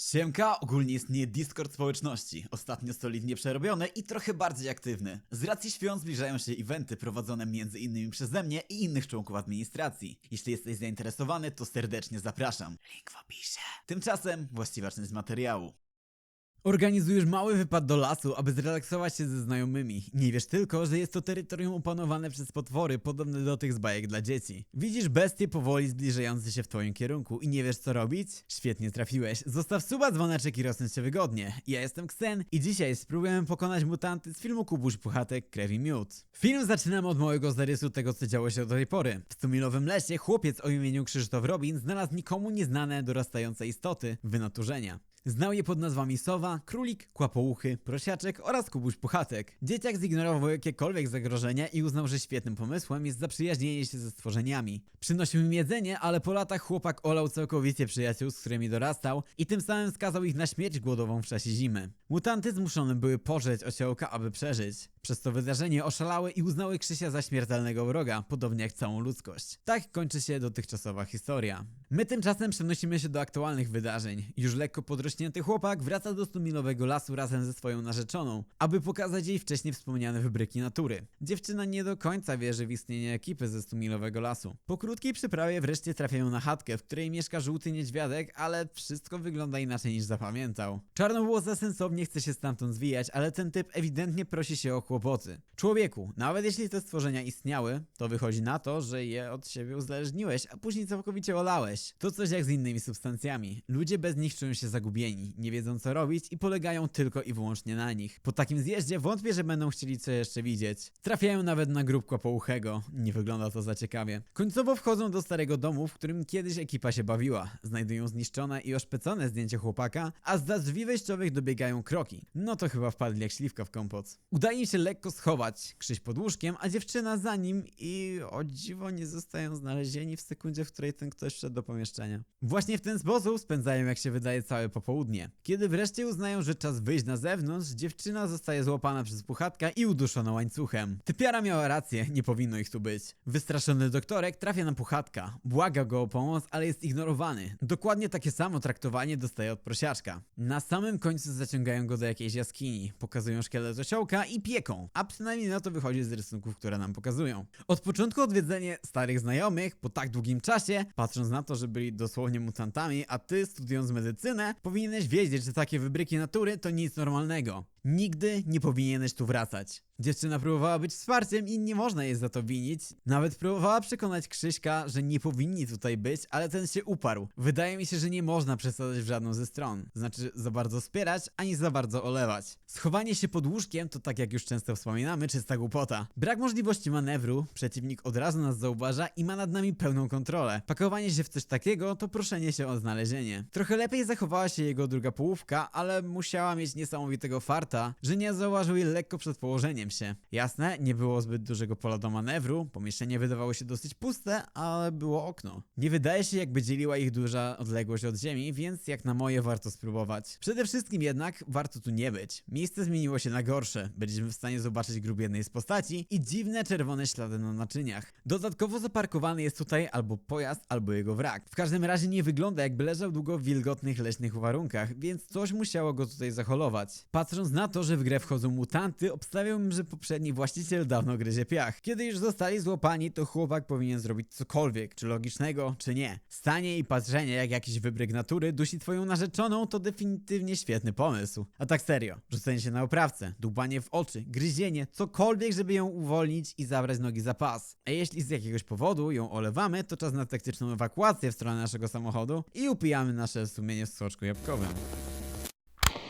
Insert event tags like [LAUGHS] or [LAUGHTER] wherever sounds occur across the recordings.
Siemka, ogólnie istnieje Discord społeczności, ostatnio solidnie przerobione i trochę bardziej aktywny. Z racji świąt zbliżają się eventy prowadzone między innymi przeze mnie i innych członków administracji. Jeśli jesteś zainteresowany, to serdecznie zapraszam. Link w opisie. Tymczasem właściwa część materiału. Organizujesz mały wypad do lasu, aby zrelaksować się ze znajomymi. Nie wiesz tylko, że jest to terytorium opanowane przez potwory podobne do tych z bajek dla dzieci. Widzisz bestie powoli zbliżające się w twoim kierunku i nie wiesz co robić? Świetnie trafiłeś. Zostaw suba, dzwoneczek i rozsądź się wygodnie. Ja jestem Ksen i dzisiaj spróbujemy pokonać mutanty z filmu Kubuś Puchatek Krew i Miód. Film zaczynamy od małego zarysu tego co działo się do tej pory. W stumilowym lesie chłopiec o imieniu Krzysztof Robin znalazł nikomu nieznane dorastające istoty wynaturzenia. Znał je pod nazwami Sowa, Królik, Kłapouchy, Prosiaczek oraz Kubuś Puchatek. Dzieciak zignorował jakiekolwiek zagrożenia i uznał, że świetnym pomysłem jest zaprzyjaźnienie się ze stworzeniami. Przynosił im jedzenie, ale po latach chłopak olał całkowicie przyjaciół, z którymi dorastał i tym samym skazał ich na śmierć głodową w czasie zimy. Mutanty zmuszone były pożreć osiołka, aby przeżyć. Przez to wydarzenie oszalały i uznały Krzysia za śmiertelnego wroga, podobnie jak całą ludzkość. Tak kończy się dotychczasowa historia. My tymczasem przenosimy się do aktualnych wydarzeń. Już lekko podrośnięty chłopak wraca do stumilowego lasu razem ze swoją narzeczoną, aby pokazać jej wcześniej wspomniane wybryki natury. Dziewczyna nie do końca wierzy w istnienie ekipy ze stumilowego lasu. Po krótkiej przyprawie wreszcie trafiają na chatkę, w której mieszka żółty niedźwiadek, ale wszystko wygląda inaczej niż zapamiętał. Czarnowłosa sensownie chce się stamtąd zwijać, ale ten typ ewidentnie prosi się o kłopoty. Człowieku, nawet jeśli te stworzenia istniały, to wychodzi na to, że je od siebie uzależniłeś, a później całkowicie olałeś. To coś jak z innymi substancjami. Ludzie bez nich czują się zagubieni, nie wiedzą co robić i polegają tylko i wyłącznie na nich. Po takim zjeździe wątpię, że będą chcieli co jeszcze widzieć. Trafiają nawet na grupkę pouchego. Nie wygląda to za ciekawie. Końcowo wchodzą do starego domu, w którym kiedyś ekipa się bawiła. Znajdują zniszczone i oszpecone zdjęcie chłopaka, a za drzwi wejściowych dobiegają kroki. No to chyba wpadli jak śliwka w kompot. Udaje się lekko schować Krzyś pod łóżkiem, a dziewczyna za nim i o dziwo nie zostają znalezieni w sekundzie, w której ten ktoś wszedł do pomieszczenia. Właśnie w ten sposób spędzają, jak się wydaje, całe popołudnie. Kiedy wreszcie uznają, że czas wyjść na zewnątrz, dziewczyna zostaje złapana przez puchatka i uduszona łańcuchem. Typiara miała rację, nie powinno ich tu być. Wystraszony doktorek trafia na puchatka, błaga go o pomoc, ale jest ignorowany. Dokładnie takie samo traktowanie dostaje od prosiaczka. Na samym końcu zaciągają go do jakiejś jaskini, pokazują szkielet osiołka i pieką, a przynajmniej na to wychodzi z rysunków, które nam pokazują. Od początku odwiedzenie starych znajomych po tak długim czasie, patrząc na to, że byli dosłownie mutantami, a ty studiując medycynę, powinieneś wiedzieć, że takie wybryki natury to nic normalnego. Nigdy nie powinieneś tu wracać. Dziewczyna próbowała być wsparciem i nie można jej za to winić. Nawet próbowała przekonać Krzyśka, że nie powinni tutaj być, ale ten się uparł. Wydaje mi się, że nie można przesadzać w żadną ze stron. Znaczy za bardzo wspierać, ani za bardzo olewać. Schowanie się pod łóżkiem to tak jak już często wspominamy, czysta głupota. Brak możliwości manewru, przeciwnik od razu nas zauważa i ma nad nami pełną kontrolę. Pakowanie się w coś takiego to proszenie się o znalezienie. Trochę lepiej zachowała się jego druga połówka, ale musiała mieć niesamowitego farta, że nie zauważył jej lekko przed położeniem się. Jasne, nie było zbyt dużego pola do manewru, pomieszczenie wydawało się dosyć puste, ale było okno. Nie wydaje się jakby dzieliła ich duża odległość od ziemi, więc jak na moje warto spróbować. Przede wszystkim jednak warto tu nie być. Miejsce zmieniło się na gorsze. Byliśmy w stanie zobaczyć grób jednej z postaci i dziwne czerwone ślady na naczyniach. Dodatkowo zaparkowany jest tutaj albo pojazd, albo jego wrak. W każdym razie nie wygląda jakby leżał długo w wilgotnych leśnych warunkach, więc coś musiało go tutaj zaholować. Patrząc na to, że w grę wchodzą mutanty, obstawiałbym, że poprzedni właściciel dawno gryzie piach. Kiedy już zostali złapani, to chłopak powinien zrobić cokolwiek, czy logicznego, czy nie. Stanie i patrzenie jak jakiś wybryk natury dusi twoją narzeczoną to definitywnie świetny pomysł. A tak serio, rzucenie się na oprawcę, dłubanie w oczy, gryzienie, cokolwiek, żeby ją uwolnić i zabrać nogi za pas. A jeśli z jakiegoś powodu ją olewamy, to czas na taktyczną ewakuację w stronę naszego samochodu i upijamy nasze sumienie w soczku jabłkowym.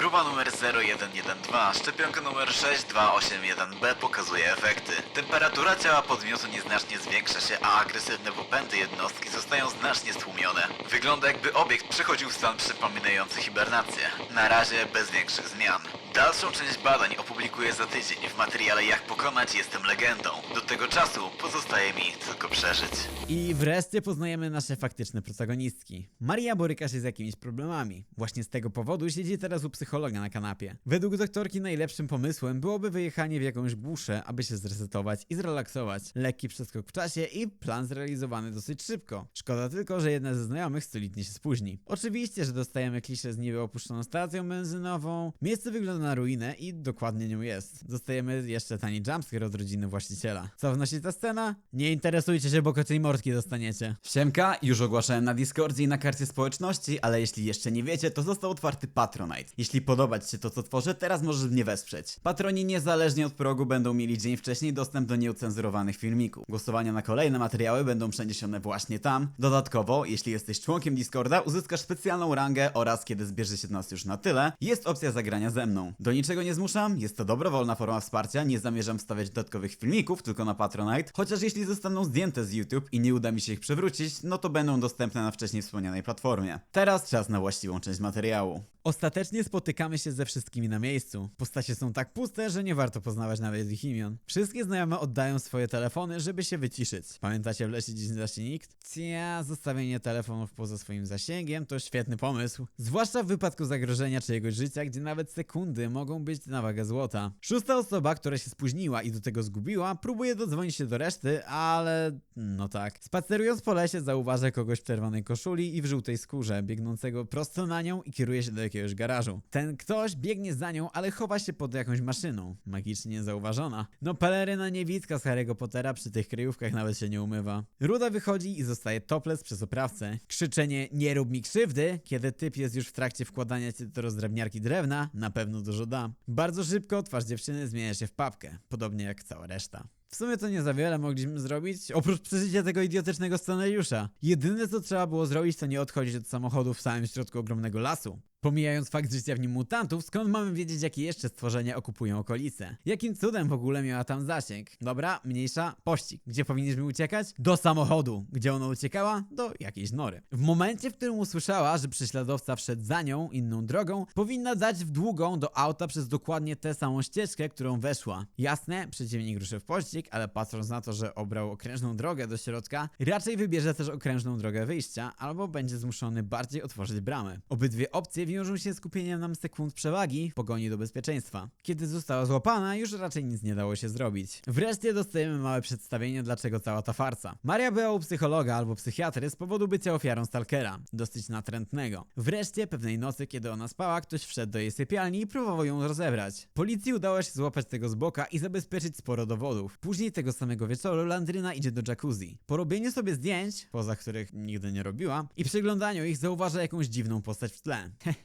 Próba numer 0112, szczepionka numer 6281B pokazuje efekty. Temperatura ciała podmiotu nieznacznie zwiększa się, a agresywne popędy jednostki zostają znacznie stłumione. Wygląda jakby obiekt przechodził w stan przypominający hibernację. Na razie bez większych zmian. Dalszą część badań opublikuję za tydzień w materiale Jak pokonać jestem legendą. Do tego czasu pozostaje mi tylko przeżyć. I wreszcie poznajemy nasze faktyczne protagonistki. Maria boryka się z jakimiś problemami. Właśnie z tego powodu siedzi teraz u psychologa psychologa na kanapie. Według doktorki najlepszym pomysłem byłoby wyjechanie w jakąś głuszę, aby się zresetować i zrelaksować. Lekki przeskok w czasie i plan zrealizowany dosyć szybko. Szkoda tylko, że jedna ze znajomych solidnie się spóźni. Oczywiście, że dostajemy kliszę z niby opuszczoną stacją benzynową. Miejsce wygląda na ruinę i dokładnie nią jest. Dostajemy jeszcze tani jumpscare od rodziny właściciela. Co wnosi ta scena? Nie interesujcie się, bo kocej mordki dostaniecie. Siemka, już ogłaszałem na Discordzie i na karcie społeczności, ale jeśli jeszcze nie wiecie, to został otwarty Patronite. Jeśli podoba Ci się to, co tworzę, teraz możesz mnie wesprzeć. Patroni niezależnie od progu będą mieli dzień wcześniej dostęp do nieucenzurowanych filmików. Głosowania na kolejne materiały będą przeniesione właśnie tam. Dodatkowo, jeśli jesteś członkiem Discorda, uzyskasz specjalną rangę oraz kiedy zbierze się nas już na tyle, jest opcja zagrania ze mną. Do niczego nie zmuszam, jest to dobrowolna forma wsparcia, nie zamierzam wstawiać dodatkowych filmików, tylko na Patronite, chociaż jeśli zostaną zdjęte z YouTube i nie uda mi się ich przywrócić, no to będą dostępne na wcześniej wspomnianej platformie. Teraz czas na właściwą część materiału. Ostatecznie spotykamy się ze wszystkimi na miejscu. Postacie są tak puste, że nie warto poznawać nawet ich imion. Wszystkie znajome oddają swoje telefony, żeby się wyciszyć. Pamiętacie w lesie dziś nie się nikt? Cia, zostawienie telefonów poza swoim zasięgiem to świetny pomysł. Zwłaszcza w wypadku zagrożenia czyjegoś życia, gdzie nawet sekundy mogą być na wagę złota. Szósta osoba, która się spóźniła i do tego zgubiła, próbuje dodzwonić się do reszty, ale... no tak. Spacerując po lesie zauważa kogoś w czerwonej koszuli i w żółtej skórze, biegnącego prosto na nią i kieruje się do jakiegoś garażu. Ten ktoś biegnie za nią, ale chowa się pod jakąś maszyną. Magicznie zauważona. No peleryna niewidka z Harry'ego Pottera przy tych kryjówkach nawet się nie umywa. Ruda wychodzi i zostaje topless przez oprawcę. Krzyczenie nie rób mi krzywdy, kiedy typ jest już w trakcie wkładania się do rozdrabniarki drewna, na pewno dużo da. Bardzo szybko twarz dziewczyny zmienia się w papkę, podobnie jak cała reszta. W sumie to nie za wiele mogliśmy zrobić, oprócz przeżycia tego idiotycznego scenariusza. Jedyne co trzeba było zrobić to nie odchodzić od samochodu w samym środku ogromnego lasu. Pomijając fakt życia w nim mutantów, skąd mamy wiedzieć jakie jeszcze stworzenia okupują okolice? Jakim cudem w ogóle miała tam zasięg? Dobra, mniejsza, pościg. Gdzie powinniśmy uciekać? Do samochodu. Gdzie ona uciekała? Do jakiejś nory. W momencie, w którym usłyszała, że prześladowca wszedł za nią inną drogą, powinna dać w długą do auta przez dokładnie tę samą ścieżkę, którą weszła. Jasne, przeciwnik ruszy w pościg, ale patrząc na to, że obrał okrężną drogę do środka, raczej wybierze też okrężną drogę wyjścia, albo będzie zmuszony bardziej otworzyć bramę. Obydwie opcje wiążą się z kupieniem nam sekund przewagi w pogoni do bezpieczeństwa. Kiedy została złapana, już raczej nic nie dało się zrobić. Wreszcie dostajemy małe przedstawienie, dlaczego cała ta farsa. Maria była u psychologa albo psychiatry z powodu bycia ofiarą stalkera, dosyć natrętnego. Wreszcie pewnej nocy, kiedy ona spała, ktoś wszedł do jej sypialni i próbował ją rozebrać. Policji udało się złapać tego z boka i zabezpieczyć sporo dowodów. Później tego samego wieczoru Landryna idzie do jacuzzi. Po robieniu sobie zdjęć, poza których nigdy nie robiła, i przyglądaniu ich zauważa jakąś dziwną postać w tle. [LAUGHS]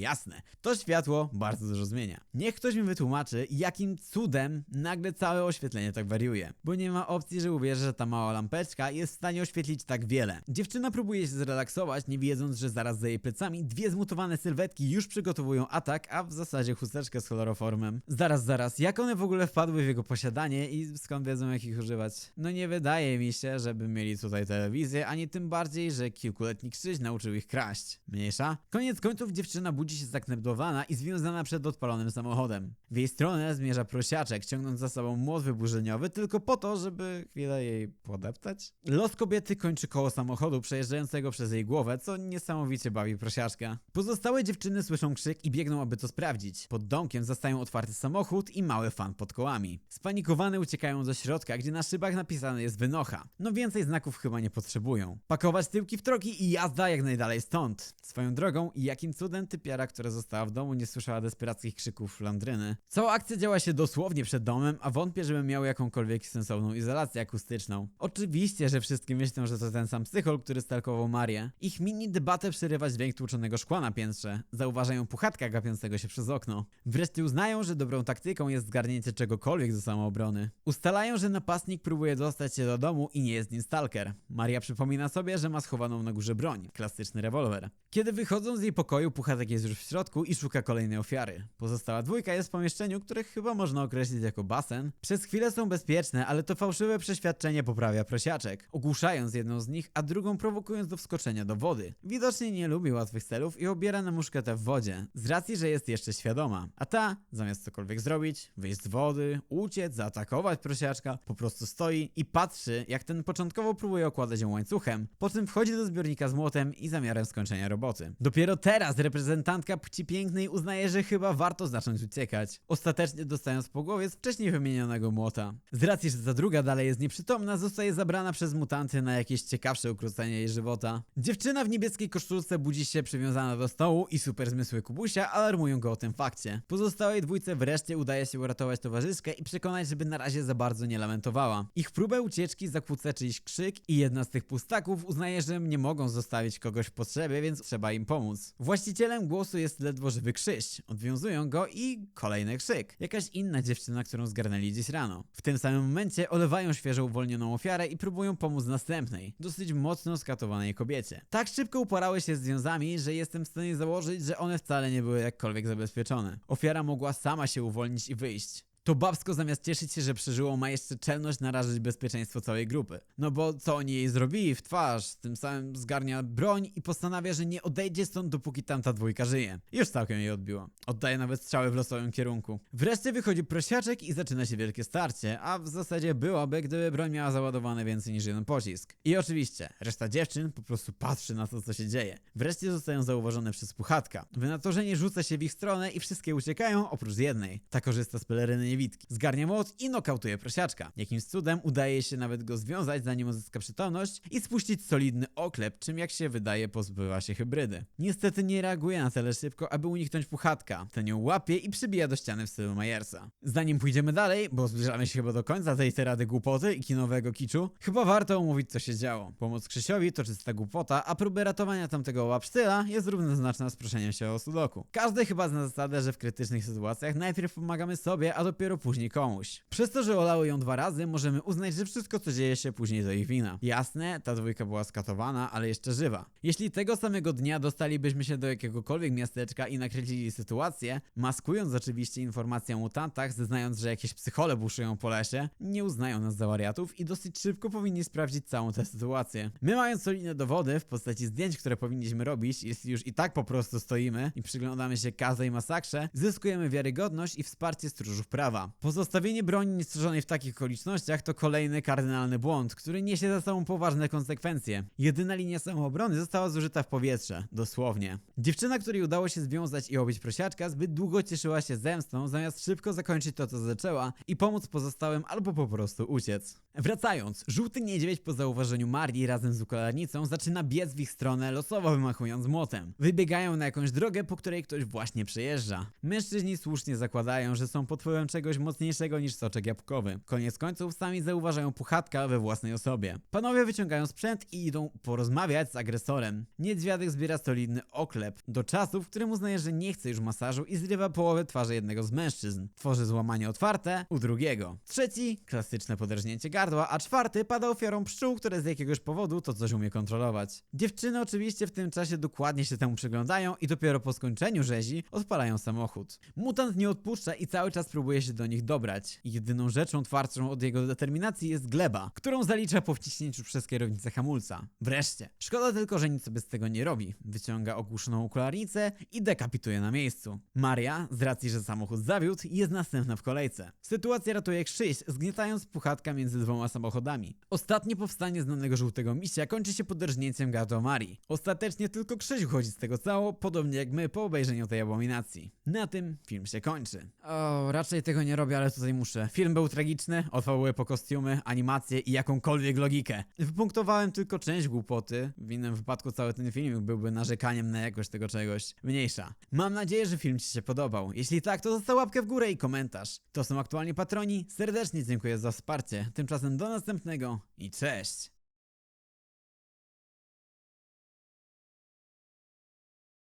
Jasne. To światło bardzo dużo zmienia. Niech ktoś mi wytłumaczy, jakim cudem nagle całe oświetlenie tak wariuje. Bo nie ma opcji, że uwierzę, że ta mała lampeczka jest w stanie oświetlić tak wiele. Dziewczyna próbuje się zrelaksować, nie wiedząc, że zaraz za jej plecami dwie zmutowane sylwetki już przygotowują atak, a w zasadzie chusteczkę z chloroformem. Zaraz, zaraz, jak one w ogóle wpadły w jego posiadanie i skąd wiedzą jak ich używać? No nie wydaje mi się, żeby mieli tutaj telewizję, ani tym bardziej, że kilkuletni krzyż nauczył ich kraść. Mniejsza? Koniec końców dziewczyna budzi się zakneblowana i związana przed odpalonym samochodem. W jej stronę zmierza prosiaczek, ciągnąc za sobą młot wyburzeniowy tylko po to, żeby chwilę jej podeptać. Los kobiety kończy koło samochodu przejeżdżającego przez jej głowę, co niesamowicie bawi prosiaczka. Pozostałe dziewczyny słyszą krzyk i biegną, aby to sprawdzić. Pod domkiem zastają otwarty samochód i mały fan pod kołami. Spanikowane uciekają do środka, gdzie na szybach napisane jest wynocha. No więcej znaków chyba nie potrzebują. Pakować tyłki w troki i jazda jak najdalej stąd. Swoją drogą i jakim cudem typiara, która została w domu, nie słyszała desperackich krzyków Landryny. Cała akcja działa się dosłownie przed domem, a wątpię, żeby miał jakąkolwiek sensowną izolację akustyczną. Oczywiście, że wszyscy myślą, że to ten sam psychol, który stalkował Marię. Ich mini debatę przerywa dźwięk tłuczonego szkła na piętrze. Zauważają puchatka gapiącego się przez okno. Wreszcie uznają, że dobrą taktyką jest zgarnięcie czegokolwiek do samoobrony. Ustalają, że napastnik próbuje dostać się do domu i nie jest nim stalker. Maria przypomina sobie, że ma schowaną na górze broń, klasyczny rewolwer. Kiedy wychodzą z jej pokoju, puchatek jest już w środku i szuka kolejnej ofiary. Pozostała dwójka jest w pomieszczeniu, które chyba można określić jako basen. Przez chwilę są bezpieczne, ale to fałszywe przeświadczenie poprawia prosiaczek, ogłuszając jedną z nich, a drugą prowokując do wskoczenia do wody. Widocznie nie lubi łatwych celów i obiera na muszketę w wodzie, z racji, że jest jeszcze świadoma. A ta, zamiast cokolwiek zrobić, wyjść z wody, uciec, zaatakować, zaatakować prosiaczka, po prostu stoi i patrzy, jak ten początkowo próbuje okładać ją łańcuchem, po czym wchodzi do zbiornika z młotem i zamiarem skończenia roboty. Dopiero teraz reprezentantka płci pięknej uznaje, że chyba warto zacząć uciekać, ostatecznie dostając po głowie z wcześniej wymienionego młota. Z racji, że ta druga dalej jest nieprzytomna, zostaje zabrana przez mutanty na jakieś ciekawsze ukrócenie jej żywota. Dziewczyna w niebieskiej koszulce budzi się przywiązana do stołu i super zmysły Kubusia alarmują go o tym fakcie. Pozostałej dwójce wreszcie udaje się uratować towarzyszkę i przekonać, żeby na razie za bardzo nie lamentowała. Ich próbę ucieczki zakłóca czyjś krzyk i jedna z tych pustaków uznaje, że nie mogą zostawić kogoś w potrzebie, więc trzeba im pomóc. Właścicielem głosu jest ledwo żywy Krzyś. Odwiązują go i kolejny krzyk. Jakaś inna dziewczyna, którą zgarnęli dziś rano. W tym samym momencie olewają świeżo uwolnioną ofiarę i próbują pomóc następnej, dosyć mocno skatowanej kobiecie. Tak szybko uporały się z związami, że jestem w stanie założyć, że one wcale nie były jakkolwiek zabezpieczone. Ofiara mogła sama się uwolnić i wyjść. To babsko zamiast cieszyć się, że przeżyło, ma jeszcze czelność narażyć bezpieczeństwo całej grupy. No bo co oni jej zrobili w twarz, tym samym zgarnia broń i postanawia, że nie odejdzie stąd dopóki tamta dwójka żyje. Już całkiem jej odbiło. Oddaje nawet strzały w losowym kierunku. Wreszcie wychodzi prosiaczek i zaczyna się wielkie starcie, a w zasadzie byłoby, gdyby broń miała załadowane więcej niż jeden pocisk. I oczywiście, reszta dziewczyn po prostu patrzy na to, co się dzieje. Wreszcie zostają zauważone przez puchatka. Wynaturzenie rzuca się w ich stronę i wszystkie uciekają, oprócz jednej. Ta korzysta z peleryny Zgarnia młot i nokautuje prosiaczka. Jakimś cudem udaje się nawet go związać, zanim uzyska przytomność i spuścić solidny oklep, czym jak się wydaje pozbyła się hybrydy. Niestety nie reaguje na tyle szybko, aby uniknąć puchatka. Ten ją łapie i przybija do ściany w stylu Majersa. Zanim pójdziemy dalej, bo zbliżamy się chyba do końca tej terady głupoty i kinowego kiczu, chyba warto omówić co się działo. Pomoc Krzysiowi to czysta głupota, a próby ratowania tamtego łapsztyla jest równoznaczna z proszeniem się o sudoku. Każdy chyba zna zasadę, że w krytycznych sytuacjach najpierw pomagamy sobie, a dopiero później komuś. Przez to, że olały ją dwa razy, możemy uznać, że wszystko co dzieje się później to ich wina. Jasne, ta dwójka była skatowana, ale jeszcze żywa. Jeśli tego samego dnia dostalibyśmy się do jakiegokolwiek miasteczka i nakręcili sytuację, maskując oczywiście informacje o mutantach, zeznając, że jakieś psychole buszują po lesie, nie uznają nas za wariatów i dosyć szybko powinni sprawdzić całą tę sytuację. My mając solidne dowody w postaci zdjęć, które powinniśmy robić, jeśli już i tak po prostu stoimy i przyglądamy się każdej masakrze, zyskujemy wiarygodność i wsparcie stróżów prawa. Pozostawienie broni niestrzeżonej w takich okolicznościach to kolejny kardynalny błąd, który niesie za sobą poważne konsekwencje. Jedyna linia samoobrony została zużyta w powietrze, dosłownie. Dziewczyna, której udało się związać i obić prosiaczka, zbyt długo cieszyła się zemstą, zamiast szybko zakończyć to, co zaczęła i pomóc pozostałym albo po prostu uciec. Wracając, żółty niedźwiedź po zauważeniu Marii razem z ukolarnicą zaczyna biec w ich stronę, losowo wymachując młotem. Wybiegają na jakąś drogę, po której ktoś właśnie przejeżdża. Mężczyźni słusznie zakładają, że są pod wpływem czegoś mocniejszego niż soczek jabłkowy. Koniec końców sami zauważają puchatka we własnej osobie. Panowie wyciągają sprzęt i idą porozmawiać z agresorem. Niedźwiadek zbiera solidny oklep. Do czasu, w którym uznaje, że nie chce już masażu i zrywa połowę twarzy jednego z mężczyzn. Tworzy złamanie otwarte u drugiego. Trzeci, klasyczne podrażnięcie gardła, a czwarty pada ofiarą pszczół, które z jakiegoś powodu to coś umie kontrolować. Dziewczyny oczywiście w tym czasie dokładnie się temu przyglądają i dopiero po skończeniu rzezi odpalają samochód. Mutant nie odpuszcza i cały czas próbuje się do nich dobrać. Jedyną rzeczą twardszą od jego determinacji jest gleba, którą zalicza po wciśnięciu przez kierownicę hamulca. Wreszcie. Szkoda tylko, że nic sobie z tego nie robi. Wyciąga ogłuszoną okularnicę i dekapituje na miejscu. Maria, z racji, że samochód zawiódł, jest następna w kolejce. Sytuację ratuje Krzyś, zgniatając puchatka między dwoma samochodami. Ostatnie powstanie znanego żółtego misia kończy się poderżnięciem gardła Marii. Ostatecznie tylko Krzyś uchodzi z tego cało, podobnie jak my po obejrzeniu tej abominacji. Na tym film się kończy. O, raczej tego nie robię, ale tutaj muszę. Film był tragiczny, odwołuję po kostiumy, animacje i jakąkolwiek logikę. Wypunktowałem tylko część głupoty, w innym wypadku cały ten film byłby narzekaniem na jakość tego czegoś. Mniejsza. Mam nadzieję, że film Ci się podobał. Jeśli tak, to zostaw łapkę w górę i komentarz. To są aktualnie patroni, serdecznie dziękuję za wsparcie. Tymczasem do następnego i cześć!